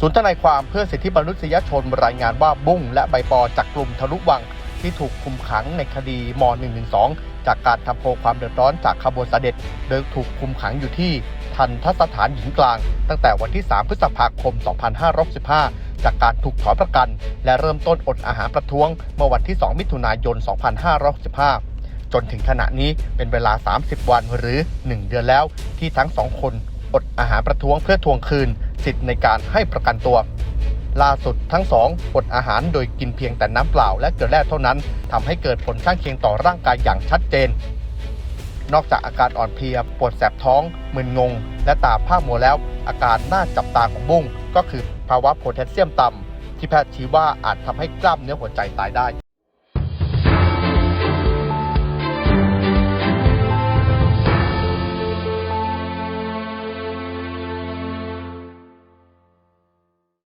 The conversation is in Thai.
ศูนย์ทนายความเพื่อสิทธิมนุษยชนรายงานว่าบุ้งและใบปอจากกลุ่มทะลุวังที่ถูกคุมขังในคดีม .112 จากการทำโพลความเดือดร้อนจากขบวนเสด็จโดยถูกคุมขังอยู่ที่ทันทสถานหญิงกลาง ตั้งแต่วันที่ 3 พฤษภาคม 2565จากการถูกถอนประกัน และเริ่มต้นอดอาหารประท้วง เมื่อวันที่ 2 มิถุนายน 2565จนถึงขณะนี้เป็นเวลา 30 วันหรือ 1 เดือนแล้วที่ทั้งสองคน อดอาหารประท้วงเพื่อทวงคืน สิทธิ์ในการให้ประกันตัว ล่าสุดทั้งสองอดอาหารโดยกินเพียงแต่น้ำเปล่าและเกลือแร่เท่านั้นทำให้เกิดผลข้างเคียงต่อร่างกายอย่างชัดเจน นอกจากอาการอ่อนเพลียปวดแสบท้อง มึนงง และตาผ้ามัวแล้ว อาการน่าจับตาของบุ้งก็คือภาวะโพแทสเซียมต่ำที่แพทย์ชี้ว่าอาจทำให้กล้ามเนื้อหัวใจตายได้